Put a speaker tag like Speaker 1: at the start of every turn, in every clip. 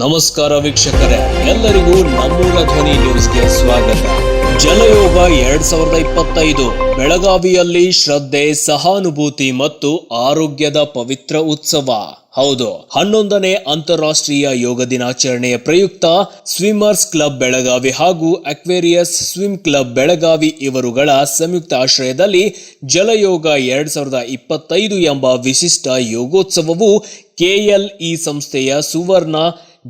Speaker 1: ನಮಸ್ಕಾರ ವೀಕ್ಷಕರೇ, ಎಲ್ಲರಿಗೂ ನಮ್ಮೂರ ಧ್ವನಿ ನ್ಯೂಸ್ಗೆ ಸ್ವಾಗತ. ಜಲಯೋಗ ಎರಡ್ ಸಾವಿರದ ಇಪ್ಪತ್ತೈದು, ಬೆಳಗಾವಿಯಲ್ಲಿ ಶ್ರದ್ಧೆ, ಸಹಾನುಭೂತಿ ಮತ್ತು ಆರೋಗ್ಯದ ಪವಿತ್ರ ಉತ್ಸವ. ಹೌದು, ಹನ್ನೊಂದನೇ ಅಂತಾರಾಷ್ಟ್ರೀಯ ಯೋಗ ದಿನಾಚರಣೆಯ ಪ್ರಯುಕ್ತ ಸ್ವಿಮ್ಮರ್ಸ್ ಕ್ಲಬ್ ಬೆಳಗಾವಿ ಹಾಗೂ ಅಕ್ವೇರಿಯಸ್ ಸ್ವಿಮ್ ಕ್ಲಬ್ ಬೆಳಗಾವಿ ಇವರುಗಳ ಸಂಯುಕ್ತ ಆಶ್ರಯದಲ್ಲಿ ಜಲಯೋಗ ಎರಡ್ ಸಾವಿರದ ಇಪ್ಪತ್ತೈದು ಎಂಬ ವಿಶಿಷ್ಟ ಯೋಗೋತ್ಸವವು ಕೆಎಲ್ಇ ಸಂಸ್ಥೆಯ ಸುವರ್ಣ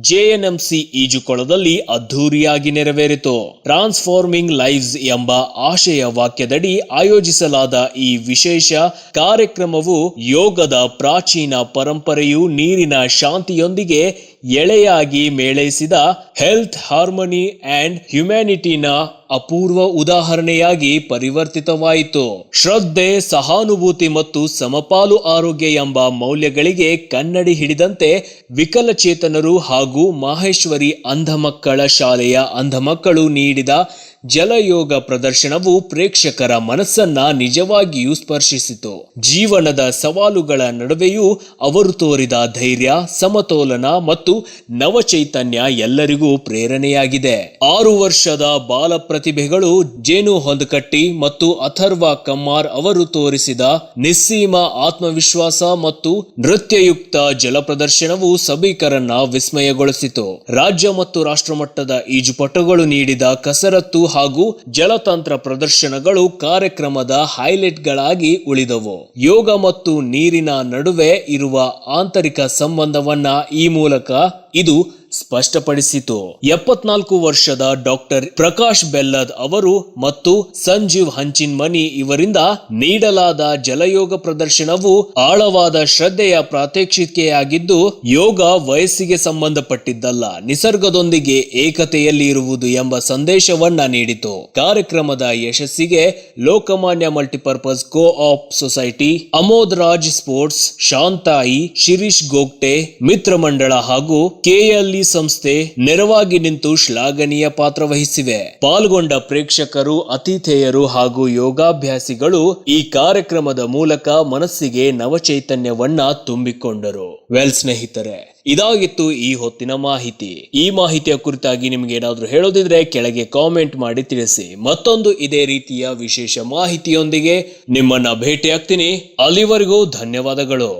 Speaker 1: ಜೆಎನ್ಎಂಸಿ ಈಜುಕೊಳದಲ್ಲಿ ಅದ್ಧೂರಿಯಾಗಿ ನೆರವೇರಿತು. ಟ್ರಾನ್ಸ್ಫಾರ್ಮಿಂಗ್ ಲೈವ್ಸ್ ಎಂಬ ಆಶಯ ವಾಕ್ಯದಡಿ ಆಯೋಜಿಸಲಾದ ಈ ವಿಶೇಷ ಕಾರ್ಯಕ್ರಮವು ಯೋಗದ ಪ್ರಾಚೀನ ಪರಂಪರೆಯು ನೀರಿನ ಶಾಂತಿಯೊಂದಿಗೆ ಎಳೆಯಾಗಿ ಮೇಳೈಸಿದ ಹೆಲ್ತ್ ಹಾರ್ಮನಿ ಅಂಡ್ ಹ್ಯುಮ್ಯಾನಿಟಿನ ಅಪೂರ್ವ ಉದಾಹರಣೆಯಾಗಿ ಪರಿವರ್ತಿತವಾಯಿತು. ಶ್ರದ್ಧೆ, ಸಹಾನುಭೂತಿ ಮತ್ತು ಸಮಪಾಲು ಆರೋಗ್ಯ ಎಂಬ ಮೌಲ್ಯಗಳಿಗೆ ಕನ್ನಡಿ ಹಿಡಿದಂತೆ ವಿಕಲಚೇತನರು ಹಾಗೂ ಮಾಹೇಶ್ವರಿ ಅಂಧ ಮಕ್ಕಳ ಶಾಲೆಯ ಅಂಧ ಮಕ್ಕಳು ನೀಡಿದ ಜಲಯೋಗ ಪ್ರದರ್ಶನವು ಪ್ರೇಕ್ಷಕರ ಮನಸ್ಸನ್ನ ನಿಜವಾಗಿಯೂ ಸ್ಪರ್ಶಿಸಿತು. ಜೀವನದ ಸವಾಲುಗಳ ನಡುವೆಯೂ ಅವರು ತೋರಿದ ಧೈರ್ಯ, ಸಮತೋಲನ ಮತ್ತು ನವಚೈತನ್ಯ ಎಲ್ಲರಿಗೂ ಪ್ರೇರಣೆಯಾಗಿದೆ. ಆರು ವರ್ಷದ ಬಾಲ ಪ್ರತಿಭೆಗಳು ಜೇನು ಹೊಂದಕಟ್ಟಿ ಮತ್ತು ಅಥರ್ವ ಕಮ್ಮಾರ್ ಅವರು ತೋರಿಸಿದ ನಿಸ್ಸೀಮ ಆತ್ಮವಿಶ್ವಾಸ ಮತ್ತು ನೃತ್ಯಯುಕ್ತ ಜಲ ಪ್ರದರ್ಶನವು ಸಭಿಕರನ್ನ ವಿಸ್ಮಯಗೊಳಿಸಿತು. ರಾಜ್ಯ ಮತ್ತು ರಾಷ್ಟ್ರಮಟ್ಟದ ಈಜುಪಟುಗಳು ನೀಡಿದ ಕಸರತ್ತು ಹಾಗೂ ಜಲತಂತ್ರ ಪ್ರದರ್ಶನಗಳು ಕಾರ್ಯಕ್ರಮದ ಹೈಲೈಟ್ಗಳಾಗಿ ಉಳಿದವು. ಯೋಗ ಮತ್ತು ನೀರಿನ ನಡುವೆ ಇರುವ ಆಂತರಿಕ ಸಂಬಂಧವನ್ನ ಈ ಮೂಲಕ ಇದು ಸ್ಪಷ್ಟಪಡಿಸಿತು. ಎಪ್ಪತ್ನಾಲ್ಕು ವರ್ಷದ ಡಾಕ್ಟರ್ ಪ್ರಕಾಶ್ ಬೆಲ್ಲದ್ ಅವರು ಮತ್ತು ಸಂಜೀವ್ ಹಂಚಿನ್ಮನಿ ಇವರಿಂದ ನೀಡಲಾದ ಜಲಯೋಗ ಪ್ರದರ್ಶನವು ಆಳವಾದ ಶ್ರದ್ಧೆಯ ಪ್ರಾತ್ಯಕ್ಷಿಕೆಯಾಗಿದ್ದು, ಯೋಗ ವಯಸ್ಸಿಗೆ ಸಂಬಂಧಪಟ್ಟಿದ್ದಲ್ಲ, ನಿಸರ್ಗದೊಂದಿಗೆ ಏಕತೆಯಲ್ಲಿ ಇರುವುದು ಎಂಬ ಸಂದೇಶವನ್ನ ನೀಡಿತು. ಕಾರ್ಯಕ್ರಮದ ಯಶಸ್ಸಿಗೆ Lokmanya multipurpose co op society Amod Raj sports, Shantai Shirish Gogte Mitra Mandal ಹಾಗೂ ಕೆಎಲ್ಇ ಸಂಸ್ಥೆ ನೆರವಾಗಿ ನಿಂತು ಶ್ಲಾಘನೀಯ ಪಾತ್ರ ವಹಿಸಿವೆ. ಪಾಲ್ಗೊಂಡ ಪ್ರೇಕ್ಷಕರು, ಅತಿಥೇಯರು ಹಾಗೂ ಯೋಗಾಭ್ಯಾಸಿಗಳು ಈ ಕಾರ್ಯಕ್ರಮದ ಮೂಲಕ ಮನಸ್ಸಿಗೆ ನವಚೈತನ್ಯವನ್ನ ತುಂಬಿಕೊಂಡರು. ವೆಲ್ ಸ್ನೇಹಿತರೆ, ಇದಾಗಿತ್ತು ಈ ಹೊತ್ತಿನ ಮಾಹಿತಿ. ಈ ಮಾಹಿತಿಯ ಕುರಿತಾಗಿ ನಿಮ್ಗೆ ಏನಾದ್ರೂ ಹೇಳೋದಿದ್ರೆ ಕೆಳಗೆ ಕಾಮೆಂಟ್ ಮಾಡಿ ತಿಳಿಸಿ. ಮತ್ತೊಂದು ಇದೇ ರೀತಿಯ ವಿಶೇಷ ಮಾಹಿತಿಯೊಂದಿಗೆ ನಿಮ್ಮನ್ನ ಭೇಟಿಯಾಗ್ತೀನಿ. ಅಲ್ಲಿವರೆಗೂ ಧನ್ಯವಾದಗಳು.